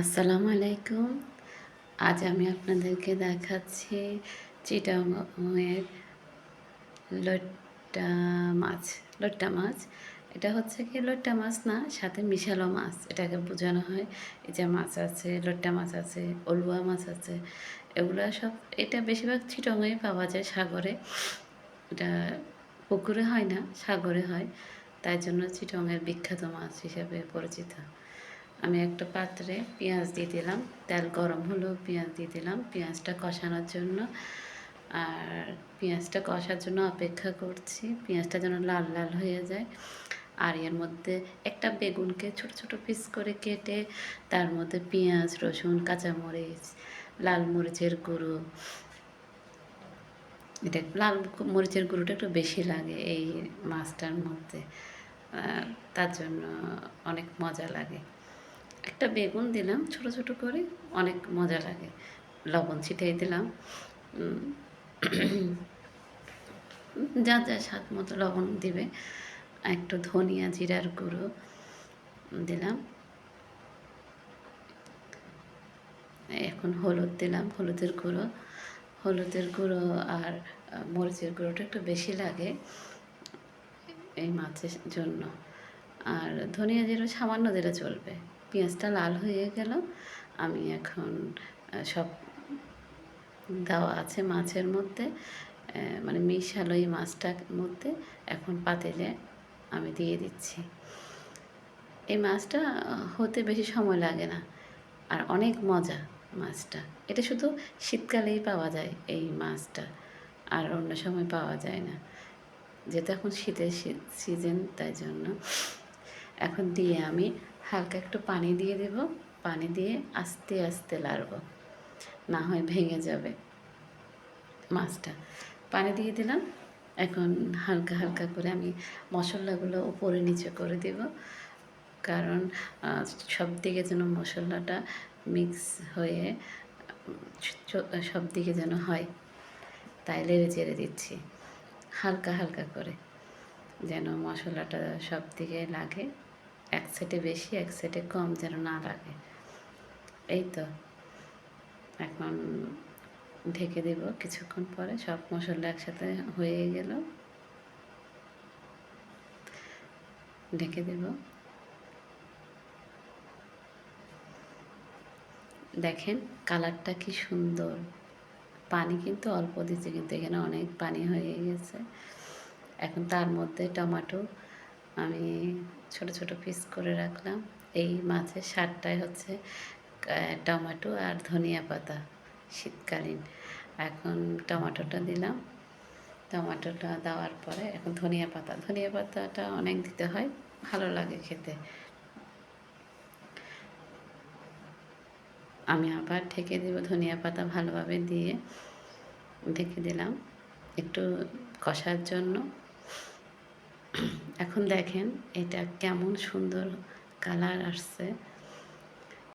আসসালামু আলাইকুম। আজ আমি আপনাদেরকে দেখাচ্ছি চিটাংয়ের লট্টা মাছ লট্টা মাছ। এটা হচ্ছে কি লট্টা মাছ না, সাথে মিশালো মাছ, এটাকে বোঝানো হয়। এই যে মাছ আছে, লট্টা মাছ আছে অলুয়া মাছ আছে, এগুলো সব, এটা বেশিরভাগ চিটংয়ে পাওয়া যায় সাগরে। এটা পুকুরে হয় না, সাগরে হয়। তাই জন্য চিটংয়ের বিখ্যাত মাছ হিসেবে পরিচিত। আমি একটা পাত্রে পেঁয়াজ দিয়ে দিলাম। তেল গরম হলো পেঁয়াজ দিয়ে দিলাম। পেঁয়াজটা কষানোর জন্য। আর পেঁয়াজটা কষার জন্য অপেক্ষা করছি। পেঁয়াজটা যেন লাল লাল হয়ে যায়। আর এর মধ্যে একটা বেগুনকে ছোট ছোট পিস করে কেটে তার মধ্যে পেঁয়াজ, রসুন, কাঁচামরিচ, লাল মরিচের গুঁড়ো। এটা লাল মরিচের গুঁড়োটা একটু বেশি লাগে এই মাছটার মধ্যে। তার জন্য অনেক মজা লাগে। একটা বেগুন দিলাম, ছোট ছোট করে। অনেক মজা লাগে। লবণ ছিটিয়ে দিলাম। যা যা স্বাদ মতো লবণ দিবে। একটু ধনিয়া, জিরার গুঁড়ো দিলাম। এখন হলুদ দিলাম, হলুদের গুঁড়ো। হলুদের গুঁড়ো আর মরিচের গুঁড়োটা একটু বেশি লাগে এই মাছের জন্য। আর ধনিয়া জিরো সামান্য দিলে চলবে। পেঁয়াজটা লাল হয়ে গেল। আমি এখন সব দেওয়া আছে মাছের মধ্যে মানে মিশালো এই মাছটার মধ্যে। এখন পাতেলে আমি দিয়ে দিচ্ছি। এই মাছটা হতে বেশি সময় লাগে না। আর অনেক মজা মাছটা। এটা শুধু শীতকালেই পাওয়া যায় এই মাছটা। আর অন্য সময় পাওয়া যায় না। যেহেতু এখন শীতের সিজন তাই জন্য। এখন দিয়ে আমি হালকা একটু পানি দিয়ে দেব। পানি দিয়ে আস্তে আস্তে লাড়ব। না হয় ভেঙে যাবে মাছটা। পানি দিয়ে দিলাম। এখন হালকা হালকা করে আমি মশলাগুলো উপরে নিচে করে দেব। কারণ সব দিকে যেন মশলাটা মিক্স হয়ে সব দিকে যেন হয়, তাই লেড়ে চেড়ে দিচ্ছি। হালকা হালকা করে যেন মশলাটা সব দিকে লাগে। এক সেটে বেশি, এক সেটে কম যেন না লাগে। এই তো। এখন ঢেকে দেব। কিছুক্ষণ পরে সব মশলা একসাথে হয়ে গেল। ঢেকে দেব। দেখেন কালারটা কি সুন্দর। পানি কিন্তু অল্প দিচ্ছে, কিন্তু এখানে অনেক পানি হয়ে গেছে। এখন তার মধ্যে টমেটো আমি ছোট ছোট পিস করে রাখলাম। এই মাছের স্বাদটাই হচ্ছে টমেটো আর ধনিয়া পাতা শীতকালীন। এখন টমেটোটা দিলাম। টমেটোটা দেওয়ার পরে এখন ধনিয়া পাতা। ধনিয়া পাতাটা অনেক দিতে হয়, ভালো লাগে খেতে। আমি আবার ঢেকে দেবো ধনিয়া পাতা ভালোভাবে দিয়ে। ঢেকে দিলাম। একটু কষার জন্য। এখন দেখেন এটা কেমন সুন্দর কালার আসছে।